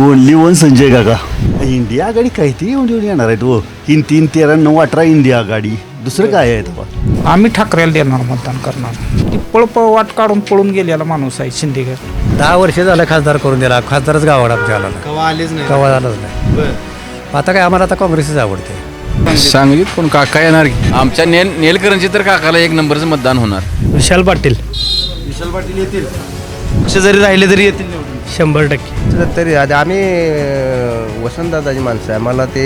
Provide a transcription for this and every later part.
Only one Sanjay काका. India आघाडी काय ती येऊन येऊन येणार आहेत हो? तीन तीन तेरा नऊ अठरा इंडिया आघाडी. दुसरं काय आहे तेव्हा? आम्ही ठाकरेला देणार मतदान करणार. ती पळप वाट काढून पळून गेलेला माणूस आहे शिंदेगड. दहा वर्ष झालं खासदार करून दिला. खासदारच गावात आमच्या आला नाही. कवा आलेच नाही. गावात आलाच नाही. आता काय आम्हाला आता काँग्रेसच आवडते. सांगलीत कोण? काका येणार की? आमच्या नेल नेलकरंजी तर काकाला एक नंबरचं मतदान होणार. विशाल पाटील. विशाल पाटील येतील. पक्ष जरी राहिले तरी येतील. शंभर टक्के. तरी आता आम्ही वसंतदादाची माणसं आहे. मला ते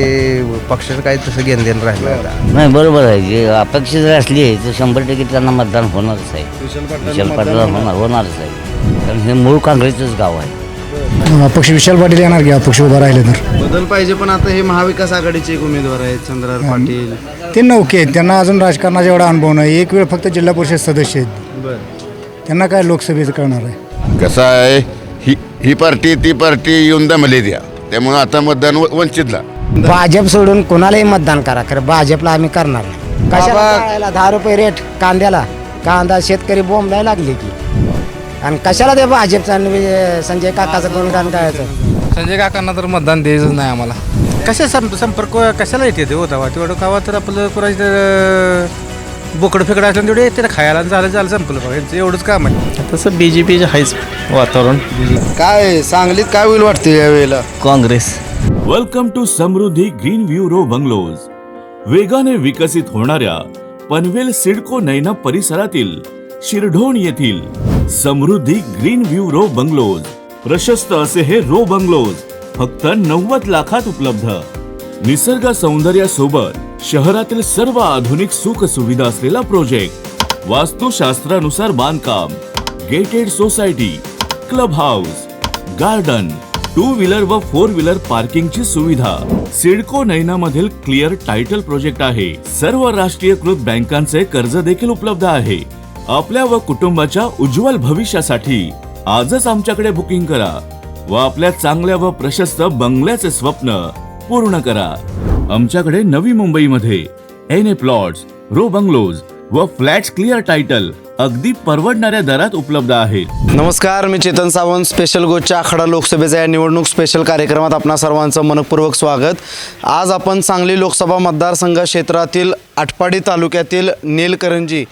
पक्षाचं काही तसं घेणं देणं राहिलं आता नाही बरोबर आहे. जे अपेक्षा जर असली आहे तर शंभर टक्के त्यांना मतदान होणारच आहे. विशाल विशाल पाटील होणार. होणारच आहे. कारण हे मूळ काँग्रेसचंच गाव आहे. अपक्ष विशाल पाटील येणार की अपक्ष उभा राहिले तर? बदल पाहिजे पण आता हे महाविकास आघाडीचे एक उमेदवार आहेत चंद्रहार पाटील. ते नौके आहेत. त्यांना अजून राजकारणाचा एवढा अनुभव नाही. एक वेळ फक्त जिल्हा परिषद सदस्य आहेत. बर. त्यांना काय लोकसभेचं करणार आहे? कसं आहे? ही ही पार्टी ती पार्टी येऊन दमले द्या. त्यामुळे आता मतदान व- वंचितला. भाजप सोडून कोणालाही मतदान करा खरं भाजपला आम्ही करणार नाही. कशाला जाळायला? दहा रुपये रेट कांद्याला. कांदा शेतकरी बोंबलाय लागले की. आणि कशाला ते भाजपचा आणि हे संजय काकाचं गुणगान गायचं संजय काकांना तर मतदान द्यायचंच नाही आम्हाला. कशा संप संपर्क कशाला येते ते होता तेवढं गावात तर आपलं कुणाचं बोकड फेकड असलं तेवढे येते ना खायला आणि झालं झालं संपलं बघा यांचं एवढंच काम आहे. तसं बी जे पीचं आहेच वातावरण. काय सांगलीत काय होईल वाटते या वेळेला? Congress. Welcome to Samruddhi green view row bungalows वेगाने विकसित होणाऱ्या पनवेल सिडको नैना परिसरातील शिरढोण येथील Samruddhi green view row bungalows. प्रशस्त असे हे रो बंगलोज फक्त नव्वद लाखात उपलब्ध. निसर्ग सौंदर्यासोबत शहरातील सर्व आधुनिक सुख सुविधा असलेला प्रोजेक्ट वास्तुशास्त्रानुसार बांधकाम gated society club house garden two wheeler व फोर व्हीलर पार्किंगची सुविधा. सिडको नैना मधील क्लिअर टायटल प्रोजेक्ट आहे. सर्व राष्ट्रीयकृत बँकांचे कर्ज देखील उपलब्ध आहे. आपल्या व कुटुंबाच्या उज्ज्वल भविष्यासाठी आजच आमच्याकडे बुकिंग करा व आपल्या चांगल्या व प्रशस्त बंगल्याचे स्वप्न पूर्ण करा. आमच्याकडे नवी मुंबईमध्ये N A plots row bungalows व फ्लॅट्स क्लिअर टायटल अगदी परवडणाऱ्या दरात उपलब्ध आहेत. नमस्कार मी चेतन सावंत स्पेशल गोच्या आखाडा लोकसभेचा या निवडणूक स्पेशल कार्यक्रमात आपणा सर्वांचं मनपूर्वक स्वागत. आज आपण सांगली लोकसभा मतदारसंघ क्षेत्रातील आटपाडी तालुक्यातील नेलकरंजी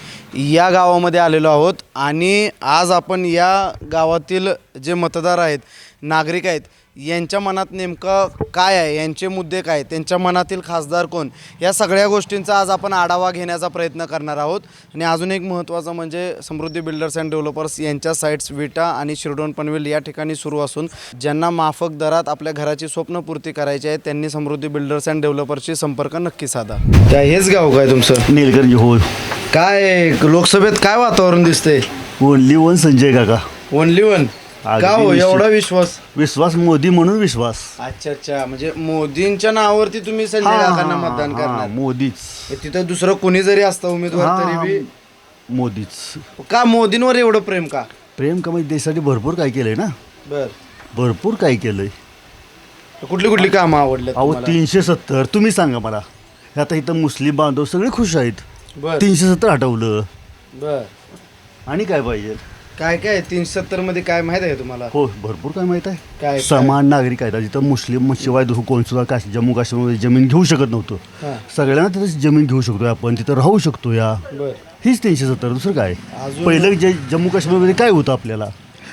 या गावामध्ये आलेलो आहोत. आणि आज आपण या गावातील जे मतदार आहेत नागरिक आहेत यांच्या मनात नेमकं काय आहे? यांचे मुद्दे काय त्यांच्या मनातील खासदार कोण? या सगळ्या गोष्टींचा आज आपण आढावा घेण्याचा प्रयत्न करणार आहोत. आणि अजून एक महत्त्वाचं म्हणजे समृद्धी बिल्डर्स अँड डेव्हलपर्स यांच्या साईट्स विटा आणि शिरडोन पनवेल या ठिकाणी सुरू असून ज्यांना माफक दरात आपल्या घराची स्वप्नपूर्ती करायची आहे त्यांनी समृद्धी बिल्डर्स अँड डेव्हलपर्सची संपर्क नक्की साधा. काय हेच गाव काय तुमचं? निलकंठ हो काय लोकसभेत काय वातावरण दिसतंय? ओनली वन संजय काका. Only one? का हो? अगदी एवढा. विश्वास? विश्वास मोदी म्हणून विश्वास. अच्छा अच्छा. म्हणजे मोदींच्या नावावरती तुम्ही संजय काकांना मतदान हा, करणार. मोदीच. तिथं दुसरं कोणी जरी असतं उमेदवार हा, तरी बी मोदीच. का मोदींवर एवढं प्रेम का? प्रेम कमाई देशासाठी भरपूर काय केलंय ना? बर. भरपूर काय केलंय. कुठली कुठली कामं आवडले अहो तीनशे सत्तर. तुम्ही सांगा मला. आता इथं मुस्लिम बांधव सगळे खुश आहेत. बर. तीनशे सत्तर हटवलं. बर. आणि काय पाहिजे? काय काय? तीनशे सत्तरमध्ये काय माहीत आहे तुम्हाला? हो भरपूर काय माहीत आहे. काय? समान नागरिक आहेत. जिथं मुस्लिम शिवाय दुसरं कोण सुद्धा काश जम्मू काश्मीरमध्ये जमीन घेऊ शकत. नव्हतं. सगळ्यांना तिथं जमीन घेऊ शकतो आपण तिथं राहू शकतो या. बर. हीच तीनशे सत्तर दुसरं काय? पहिलं जे जम्मू काश्मीरमध्ये काय होतं आपल्याला?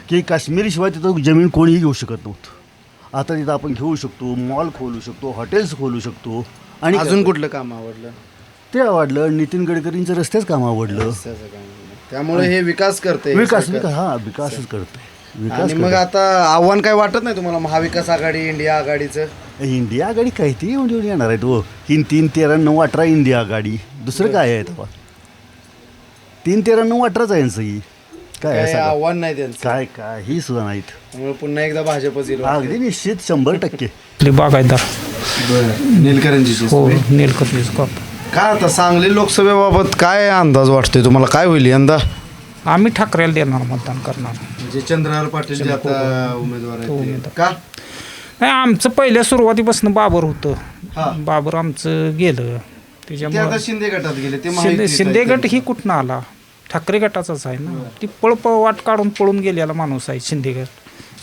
की काश्मीरीशिवाय तिथं जमीन कोणीही घेऊ शकत नव्हतं. आता तिथं आपण घेऊ शकतो मॉल खोलू शकतो हॉटेल्स खोलू शकतो. आणि अजून कुठलं काम आवडलं? ते आवडलं नितीन गडकरींचं रस्त्याच काम आवडलं. काम. त्यामुळे हे विकास करते विकास विकास हा विकासच करते. विकास आणि मग. आता आव्हान काय वाटत नाही तुम्हाला महाविकास आघाडी इंडिया आघाडीचं? इंडिया आघाडी काय ती येऊन येऊन येणार आहे तो तीन तीन तेरा नऊ अठरा इंडिया आघाडी. दुसरं काय आहे तेव्हा? तीन तेरा नऊ अठराच आहे यांचं ही. काय आहे काय सगळं? आव्हान नाही त्यांचं. काय काय ही सुद्धा नाहीत. त्यामुळे पुन्हा एकदा भाजपच येईल अगदी निश्चित शंभर टक्के. आपले बागायतदार नीलकरंजी हो नीलकंठीच करतो काय आता सांगली लोकसभेबाबत काय अंदाज वाटतोय तुम्हाला? काय होईल यंदा? आम्ही ठाकरेला देणार मतदान करणार. म्हणजे चंद्रहार पाटील जे आता उमेदवार आहेत ते. उमेदवार. का? नाही आमचं पहिल्या सुरुवातीपासून बाबर हा. होतं बाबर आमचं गेलं. ते आता त्याच्यामुळे शिंदे गटात गेले ते शिंदे महायुतीत शिंदे आहेत. गट ही कुठनं आला? ठाकरे गटाचाच आहे ना. ती पळप वाट काढून पळून गेलेला माणूस आहे शिंदे गट.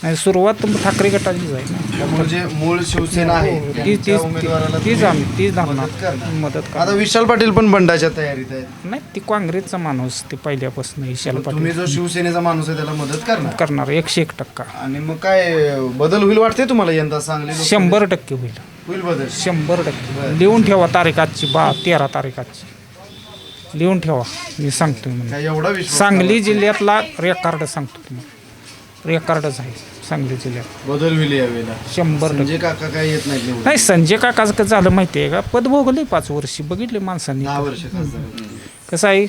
नाही सुरुवात ठाकरे गटाचीच आहे ना. त्यामुळे जे मूळ शिवसेना आहे ती त्यांच्या तीच उमेदवाराला तीच तुम्ही आम्ही तीच मदत करणार. मदत आता विशाल पाटील पण बंडाच्या तयारीत आहेत. नाही ती काँग्रेसचा माणूस ते पहिल्यापासून विशाल तुम्ही पाटील. जो शिवसेनेचा माणूस आहे त्याला मदत करणार? करणार एकशे एक टक्का. आणि मग काय बदल होईल वाटते तुम्हाला यंदा सांगली लोकसभेत? शंभर टक्के होईल. होईल बदल. शंभर टक्के. लिहून ठेवा तारीख आजची बा तेरा तारीख आजची लिहून ठेवा मी सांगतो म्हणजे काय एवढा विश्वास सांगली जिल्ह्यातला रेकॉर्ड सांगतो तुम्हाला. रेकॉर्डच आहे. सांगली जिल्ह्यात बदल होईल यावेळेला शंभर टक्के. संजय काका काय येत नाहीत निवडून? नाही संजय काकाचं कसं झालं माहिती आहे का? पद भोगले पाच वर्षी. बघितले माणसांनी. दहा वर्ष खासदार. कसं आहे?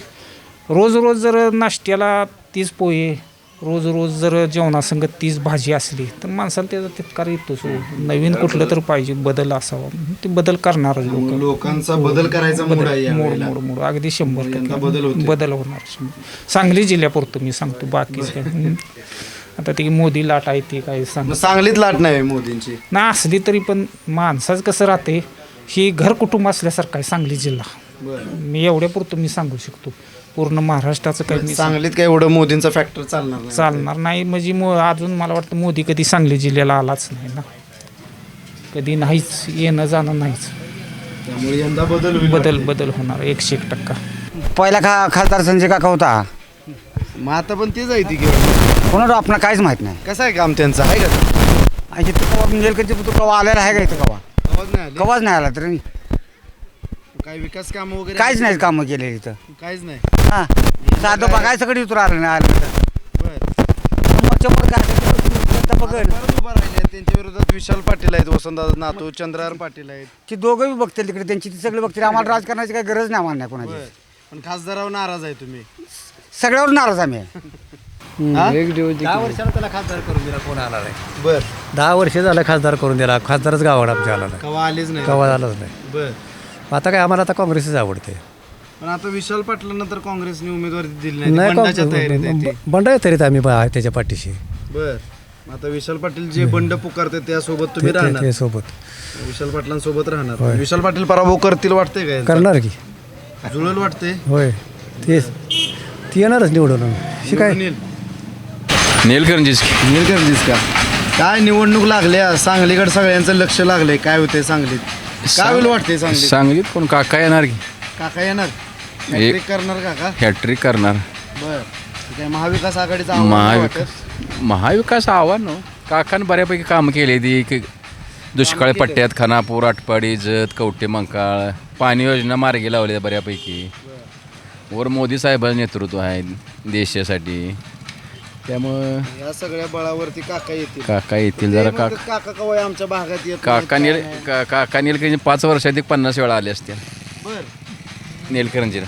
रोज रोज जर नाश्त्याला तीच पोहे रोज रोज जर जेवणासंगत तीच भाजी असली तर माणसाला त्याचा तितकार येतोच हो. नवीन कुठलं तर पाहिजे बदल असावा. ते बदल करणारच लोक. लोकांचा बदल करायचा मूड आहे मोड यावेळेला. मोड मोड. अगदी शंभर यंदा टक्के. बदल. बदल होणार. शंभर. सांगली जिल्ह्यापुरतं मी सांगतो हम्म. आता ती मोदी लाट आहे ती काय सांग. मग सांगलीत लाट नाही मोदींची. ना असली तरी पण माणसाचं कसं राहते ही घर कुटुंब असल्यासारखं आहे सांगली जिल्हा. मी एवढ्यापुरतं मी सांगू शकतो. पूर्ण महाराष्ट्राचं काही मी सांगलीत काय एवढं मोदींचा फॅक्टर चालणार नाही. चालणार नाही. म्हणजे मो अजून मला वाटतं मोदी कधी सांगली जिल्ह्याला आलाच नाही ना. कधी नाहीच येणं जाणं नाहीच. त्यामुळे यंदा बदल होईल बदल बदल होणार एकशे एक टक्का. पहिला खा खासदार संजय काका होता. मग आता पण तेच आहे ती कोणाला आपण काहीच माहीत नाही. कसं आहे काम त्यांचं? आहे का आणि इथं कवा निलकंठचे पुत्र कवा आलेला आहे का इथं कवा? आवाज नाही आले. कवाच नाही आला तरी. काय विकास काम वगैरे काहीच नाही कामं केलेली इथं. काहीच नाही. हां. साधं बघायचं कडे उतर आलं नाही आलं तर बरं. समोरच्या वर काय जनता बघेल. परत उभं राहिले त्यांच्या विरोधात विशाल पाटील आहेत वसंतदादा नातू चंद्रहार पाटील आहेत. की दोघं बी बघतील तिकडे त्यांची ती सगळे बघतील. आम्हाला राजकारणाची काही गरज नाही आम्हाला नाही कोणाची. बरं. पण खासदारावर नाराज आहे तुम्ही. सगळ्यावर नाराज आम्ही. आहे. दहा वर्षाला त्याला खासदार करून दिला कोण आला नाही. बर. दहा वर्ष झालं खासदार करून दिला खासदारच गावात आमच्या आला नाही. कवा आलेच नाही. गावात आलाच नाही. बर. आता काय आम्हाला आता काँग्रेसच आवडते. पण आता विशाल पाटलांनंतर काँग्रेसने उमेदवारी दिली नाही ती बंडाच्या तयारीत आहे ती. बंड तरीत आम्ही बा- त्याच्या पाठीशी. बर. आता विशाल पाटील जे बंड पुकारते त्यासोबत तुम्ही राहणार. सोबत विशाल पाटलांसोबत राहणार. विशाल पाटील पराभव करतील वाटते काय करणार की. जुळल वाटते होय. तेच. ती येणारच निवडून. शिकाय. नेलकरंजीच निलकंठीच का? काय निवडणूक लागल्या सांगलीकडे सगळ्यांचं लक्ष लागलंय. काय होते सांगलीत? काय होईल वाटते सांगलीत? सांगलीत कोण काका येणार की. काका येणार? Hat-trick करणार काका? हॅट्रिक करणार. बर. महाविकास आघाडीचा आव्हान नाही महाविकास वाटत? महाविकास आव्हान हो. काकानं बऱ्यापैकी कामं केली ती. की दुष्काळी पट्ट्यात खानापूर आटपाडी जत कवटे मंकाळ पाणी योजना मार्गी लावल्या बऱ्यापैकी. वर मोदी साहेबांचं नेतृत्व आहे देशासाठी. त्यामुळं या सगळ्या बळावरती काका येतील. काका येतील जरा ते काका म्हणतात, काका कवय आमच्या भागात येत काका नाहीत, नील काय नाही. का- काका नीलकंजी पाच वर्षात एक पन्नास वेळा आले असते बर. नीलकरंजीला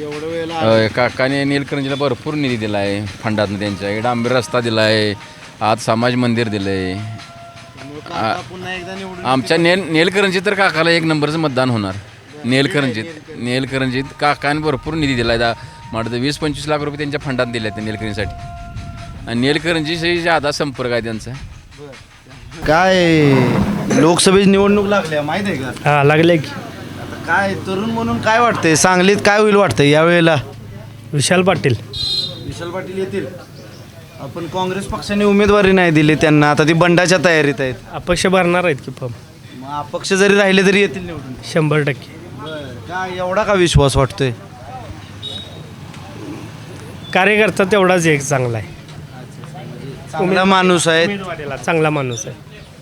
एवढं वेळेला अ, काकाने नीलकरंजीला भरपूर निधी दिला आहे फंडातनं त्यांच्या. इकडे डांबीर रस्ता दिला आहे आज समाज मंदिर दिलं आहे त्यामुळे काका पुन्हा एकदा निवडून आमच्या नेल नेलकरंजीत तर काकाला एक नंबरचं मतदान होणार. नेलकरंजीत. नेलकरंजीत. काकाने भरपूर निधी दिला आहे म्हणतं वीस पंचवीस लाख रुपये त्यांच्या फंडात दिले आहेत नेलकरंजीसाठी. आणि नेलकरंजीशी जादा संपर्क आहे त्यांचा. काय लोकसभेची निवडणूक लागल्या माहीत आहे का? हा लागले की. आता काय तरुण म्हणून काय वाटतंय? सांगलीत काय होईल वाटतंय यावेळेला? विशाल पाटील. विशाल पाटील येतील. आपण काँग्रेस पक्षाने उमेदवारी नाही दिली त्यांना. आता ती बंडाच्या तयारीत आहेत. अपक्ष भरणार आहेत की फॉर्म. मग अपक्ष जरी राहिले तरी येतील निवडून. शंभर टक्के. काय एवढा का विश्वास वाटतोय? कार्यकर्ता तेवढाच एक चांगला आहे. चांगला माणूस आहे. उमेदवारीला चांगला माणूस आहे.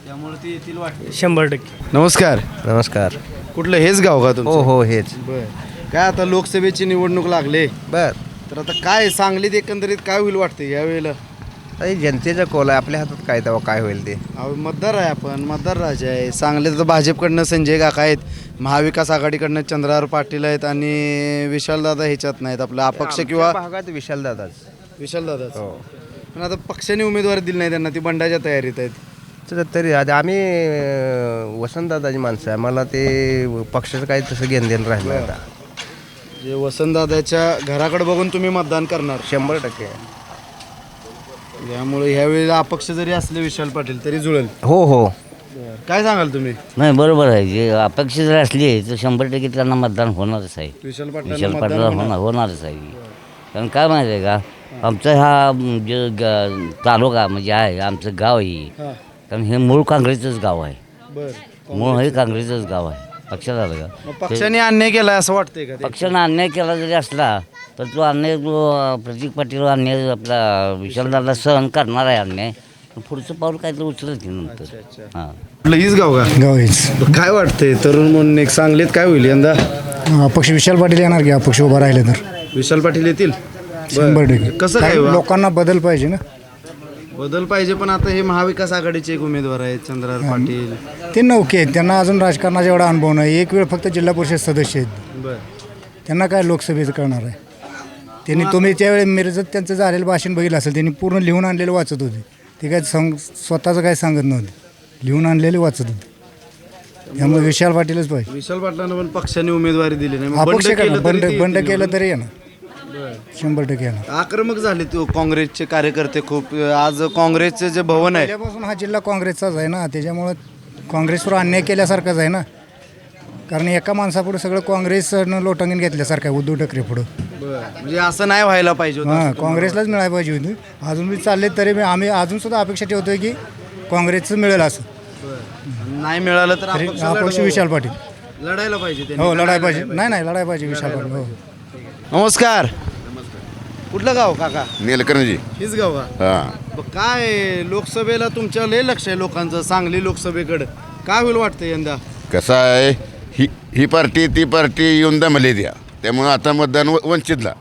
त्यामुळे ते येतील वाटते. शंभर टक्के. नमस्कार. नमस्कार. कुठलं हेच गाव का तुमचं? हो हो हेच. बर. काय आता लोकसभेची निवडणूक लागले? बर. तर आता काय सांगलीत एकंदरीत काय होईल वाटते यावेळेला? जनतेचा कोल आहे. आपल्या हातात काय तेव्हा काय होईल ते? अहो, मतदार आहे आपण. मतदार राजा आहे. सांगलीत तर भाजपकडनं संजय काका आहेत. महाविकास आघाडीकडनं चंद्रहार पाटील आहेत आणि विशालदादा ह्याच्यात नाहीत आपलं. अपक्ष किंवा भागात विशाल दादाच. विशालदादाच पण आता पक्षाने उमेदवारी दिली नाही त्यांना. ती बंडाच्या तयारीत आहेत. तर तरी आता आम्ही अं, वसंतदादाची माणसं आहे. मला ते पक्षाचं काही तसं घेणं देणं राहिलं आता. जे वसंतदादाच्या घराकडे बघून तुम्ही मतदान करणार. शंभर टक्के. त्यामुळे ह्यावेळेला अपक्ष जरी असले विशाल पाटील तरी जुळेल. हो हो. काय सांगाल तुम्ही? नाही बरोबर आहे. जे अपेक्षा जर असली तर शंभर टक्के त्यांना मतदान होणारच आहे. विशाल विशाल पाटील होणार. होणारच आहे. कारण काय माहिती आहे का? आमचा हा म्हणजे ग- तालुका म्हणजे आहे आमचं गाव आहे. कारण हे मूळ काँग्रेसचंच गाव आहे. बर. मूळ हे काँग्रेसचंच गाव आहे. लक्षात आलं मग का पक्षाने अन्याय केलाय असं वाटतंय का ते? पक्षानं अन्याय केला जरी असला तर तो अन्याय जो प्रतीक पाटील अन्याय आपला विशालदादा सहन करणार आहे अन्याय पण पुढचं पाऊल काहीतरी उचलत नंतर. हां. आपलं हीच गाव का? गाव हेच. काय वाटतंय? तरुण म्हणून एक सांगलीत काय होईल यंदा? अपक्ष विशाल पाटील येणार की अपक्ष उभा राहिले तर? विशाल पाटील येतील? शंभर. टक्के. कसं काय? लोकांना बदल पाहिजे ना. बदल पाहिजे पण आता हे महाविकास आघाडीचे एक उमेदवार आहेत चंद्रहार पाटील. ते नौके आहेत. त्यांना अजून राजकारणाचा एवढा अनुभव नाही. एक वेळ फक्त जिल्हा परिषद सदस्य आहेत. बर. त्यांना काय लोकसभेचं करणार आहे? त्यांनी तुम्ही त्यावेळी मिरजत त्यांचं झालेलं भाषण बघितलं असेल त्यांनी पूर्ण लिहून आणलेलं वाचत होते. ते काय सांग स्वतःचं काय सांगत नव्हते. लिहून आणलेले वाचत होते. त्यामुळे विशाल पाटीलच पाहिजे. विशाल पाटलांना पण पक्षाने उमेदवारी दिली नाही. मग अपक्ष बंड केलं केलं बंड तरी ते बंड येतील केलं. तरी येणार. शंभर टक्के येणार. आक्रमक झाले तो काँग्रेसचे कार्यकर्ते खूप. आज काँग्रेसचे जे भवन आहे. पहिल्यापासून हा जिल्हा काँग्रेसचाच आहे ना. त्याच्यामुळं काँग्रेसवर अन्याय केल्यासारखाच आहे ना. कारण एका माणसापुढे सगळं काँग्रेसनं लोटांगण घेतल्यासारखं आहे उद्धव ठाकरे पुढं. म्हणजे असं नाही व्हायला पाहिजे होतं. हां काँग्रेसलाच मिळायला पाहिजे होती. अजून बी चालले तरी मी आम्ही अजून सुद्धा अपेक्षा ठेवतोय की काँग्रेसचं मिळेल असं. नाही मिळालं तर तरी अपक्ष अपक्ष लढवा. विशाल पाटील. लढायला पाहिजे त्यांनी. हो लढायला पाहिजे. नाही नाही लढायला पाहिजे विशाल पाटील. हो. नमस्कार. कुठलं गाव काका? नीलकर्णजी हीच गाव का? हां. ब- काय लोकसभेला तुमच्या लय लक्ष आहे लोकांचं सांगली लोकसभेकडं. काय होईल वाटतं यंदा? कसं आहे? ही ही पार्टी ती पार्टी येऊन दमले द्या. त्यामुळं आता मतदान व- वंचितला.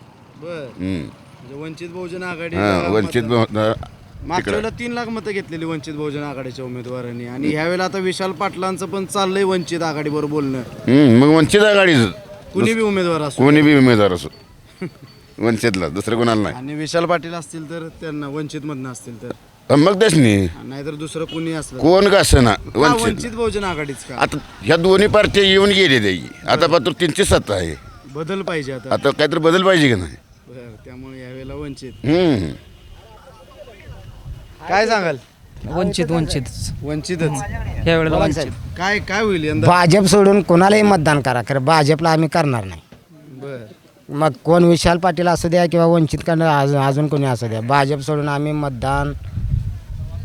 बर. हम्म. म्हणजे वंचित बहुजन आघाडी हां वंचित बहु- मागच्या तिकडं. वेळेला तीन लाख मतं घेतलेली वंचित बहुजन आघाडीच्या उमेदवारांनी. आणि ह्यावेळेला आता विशाल पाटलांचं पण चाललंय वंचित आघाडीवर बोलणं. हम्म, मग वंचित आघाडीच कुणी बी उमेदवार असो. कोणी बी उमेदवार असो. वंचितला दुसरं कोणाला नाही. आणि विशाल पाटील असतील तर त्यांना वंचित मधनं असतील तर. मग तेच नाही नाहीतर दुसरं कुणी असलं कोण का असं ना का वंचित. वंचित बहुजन आघाडीच का? आता ह्या दोन्ही पार्ट्या येऊन गेले त्याची आता पात्र त्यांची सत्ता आहे. बदल पाहिजे आता. आता काहीतरी बदल पाहिजे की नाही? बरं, त्यामुळे यावेळेला वंचित. हम्म. काय सांगाल? वंचित वंचित. वंचितच. यावेळेला वंचित. काय काय होईल यंदा? भाजप सोडून कोणालाही मतदान करा खरं भाजपला आम्ही करणार नाही. बर. मग कोण विशाल पाटील असू द्या किंवा वंचित करणं अजून अजून कोणी असू द्या भाजप सोडून आम्ही मतदान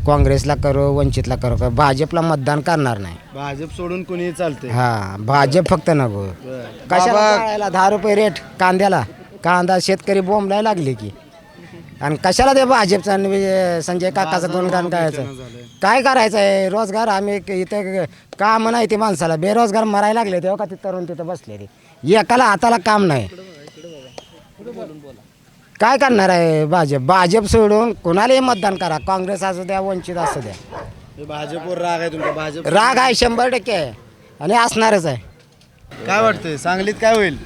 काँग्रेसला करू वंचितला करू का भाजपला मतदान करणार नाही. भाजप सोडून कोणी चालतंय? हा भाजप फक्त नको. कशाला जाळायला? दहा रुपये रेट कांद्याला. कांदा शेतकरी बोंबलाय लागले की. आणि कशाला ते भाजपचं आणि हे संजय काकाचं गुणगान करायचं काय करायचं आहे रोजगार आम्ही क- इथं काम नाही ते माणसाला. बेरोजगार मरायला लागले तेव्हा का ते तरुण तिथं बसले ते एकाला हाताला काम नाही. काय करणार आहे भाजप? भाजप सोडून कोणालाही मतदान करा. काँग्रेस असू द्या वंचित असू द्या. भाजपवर राग आहे तुमचा. भाजप राग आहे शंभर टक्के आहे. आणि असणारच आहे. काय वाटतंय? सांगलीत काय होईल?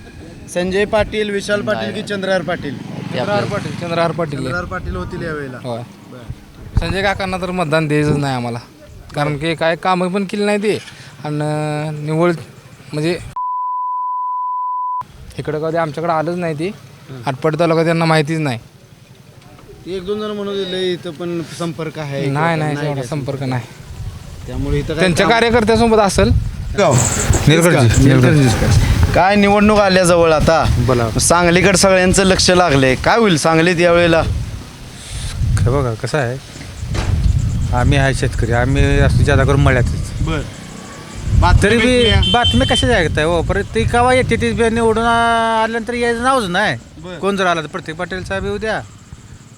संजय पाटील विशाल पाटील की चंद्रहार पाटील? चंद्रहार पाटील चंद्रहार पाटील. चंद्रहार पाटील होतील यावेळेला होय. संजय काकांना तर मतदान द्यायचंच नाही आम्हाला. कारण की काय कामं पण केली नाही ते. आणि निवड म्हणजे इकडं कधी आमच्याकडे आलंच नाही ते. आटपाडी तालुका त्यांना माहितीच नाही. एक दोन जण म्हणून दिले इथं पण संपर्क आहे. नाही नाही एवढा संपर्क नाही. त्यामुळे इथं काय त्यांच्या काम- कार्यकर्त्यासोबत असेल. गाव काय निवडणूक आल्या जवळ आता? बोला. सांगलीकडे सगळ्यांचं लक्ष लागले. काय होईल सांगलीत यावेळेला? खरं बघा कसं आहे? आम्ही आहे शेतकरी. आम्ही असतो जादा करून मळ्यातच. बर. तरी बी बातम्या कशाच्या ऐकताय हो? परत ती केव्हा येते ती बी निवडून आ- आल्यानंतर यायचं नावच नाही. बरं. कोण जर आला तर प्रत्येक पाटील साहेब येऊ द्या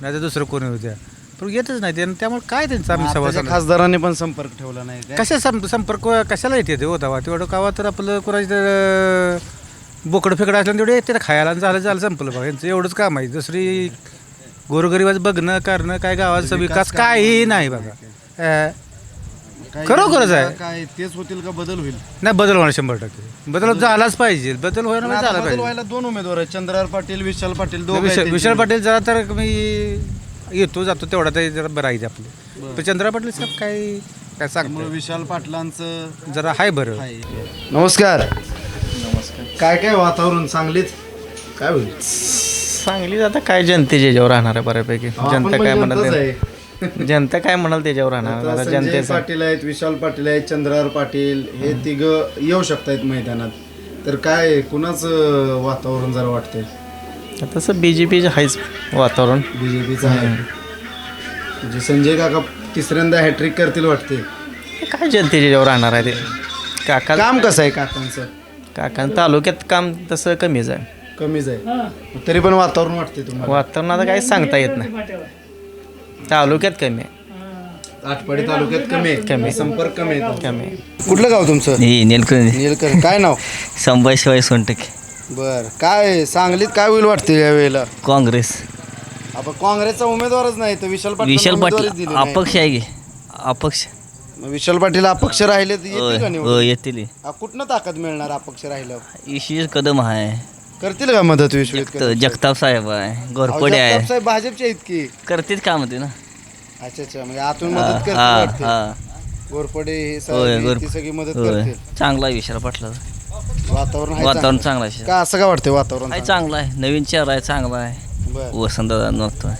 नाही तर दुसरं कोणी येऊ द्या. पण येतच नाही ते आणि त्यामुळे काय त्यांचं आम्ही आताच्या सभा खासदारांनी पण संपर्क ठेवला नाही काय? कशा सं संपर्क कशाला येते ते होता तेवढं कावा तर आपलं कोणाचं बोकडं फेकडं असलं तेवढे येते खायला आणि झालं झालं संपलं बघा यांचं एवढंच काम आहे. दुसरी गोरगरिबाचं बघणं करणं काय गावाचा विकास काही नाही बघा. अं, काय खरोखरच आहे. काय तेच होतील का बदल होईल? नाही बदल होणार शंभर टक्के. बदल झालाच पाहिजे. बदल पण आता झाला बदल पाहिजे. व्हायला दोन उमेदवार आहेत. चंद्रहार पाटील विशाल पाटील दोघं आहेत विशाल त्यांची. विशाल पाटील जरा तर मी येतो जातो तेवढा तरी जरा बरं आहे आपलं. पण चंद्रा पाटील साहेब काय काय त्यामुळे सांगतो विशाल पाटलांचं जरा हाय बरं. नमस्कार. नमस्कार. काय काय वातावरण सांगलीत? काय होईल? सांगली आता काय जनतेच्या याच्यावर राहणार आहे बऱ्यापैकी. जनता काय जनताच म्हणाल आहे. ते- जनता काय म्हणाल त्याच्यावर राहणार? आता आता संजय जनतेचं. पाटील आहेत विशाल पाटील आहेत चंद्रहार पाटील हे तिघ येऊ शकतायत मैदानात. तर काय कुणाचं वातावरण जरा वाटतंय? तसं बी जे पीचं आहेच वातावरण. बी जे पीचं आहे. म्हणजे संजय काका तिसऱ्यांदा हॅट्रिक करतील वाटते काय जनतेच्या ह्याच्यावर राहणार आहे ते? काका काम कसं आहे काकांचं? काका तालुक्यात काम तसं कमीच आहे. कमीच आहे. तरी पण वातावरण वाटते तुम्हाला. वातावरण आता काही सांगता येत नाही. तालुक्यात कमी आहे. आटपाडी तालुक्यात कमी आहे. कमी. संपर्क कमी आहे कमी आहे. कुठलं गाव तुमचं? नीलकंठ नीलकर काय नाव? संभाशिवाय सोनटके. बर. काय सांगलीत काय होईल वाटते या वेळेला? काँग्रेस. आपण काँग्रेसचा उमेदवारच नाही तर विशाल पाटील विशाल पाटील अपक्ष आहे की? अपक्ष. विशाल पाटील अपक्ष राहिले तर येतील का होय निवडून? होय, येतील. हा, कुठनं ताकद मिळणार अपक्ष राहिल्यावर? ईशीर कदम आहे. करतील का मदत विश्वित तर जगताप साहेब आहे. घोरपडे आहे. साहेब भाजपचे आहेत की. करतील काम ना. अच्छा अच्छा म्हणजे आतून हा, करतील हा, वाटते. हा. घोरपडे हे होय ती सगळी मदत होय. करतील. चांगला आहे विशाल पाटला वातावरण आहे वातावरण चांगलं. चांगलं आहे. का असं का वाटतं वातावरण आहे चांगलं? आहे. नवीन चेहरा आहे चांगला आहे. बरं. वसंतदादा नव्हतं.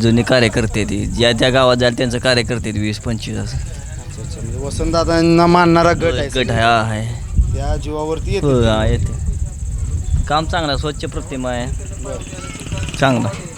जुनी कार्यकर्ते ती. ज्या त्या गावात जाईल त्यांचं कार्यकर्ते आहेत वीस पंचवीस असं. अच्छा, अच्छा. म्हणजे वसंतदादांना मानणारा गट आहे गट आहे हा आहे. त्या जीवावरती येते हा येते काम चांगलं आहे, स्वच्छ प्रतिमा आहे चांगलं आहे.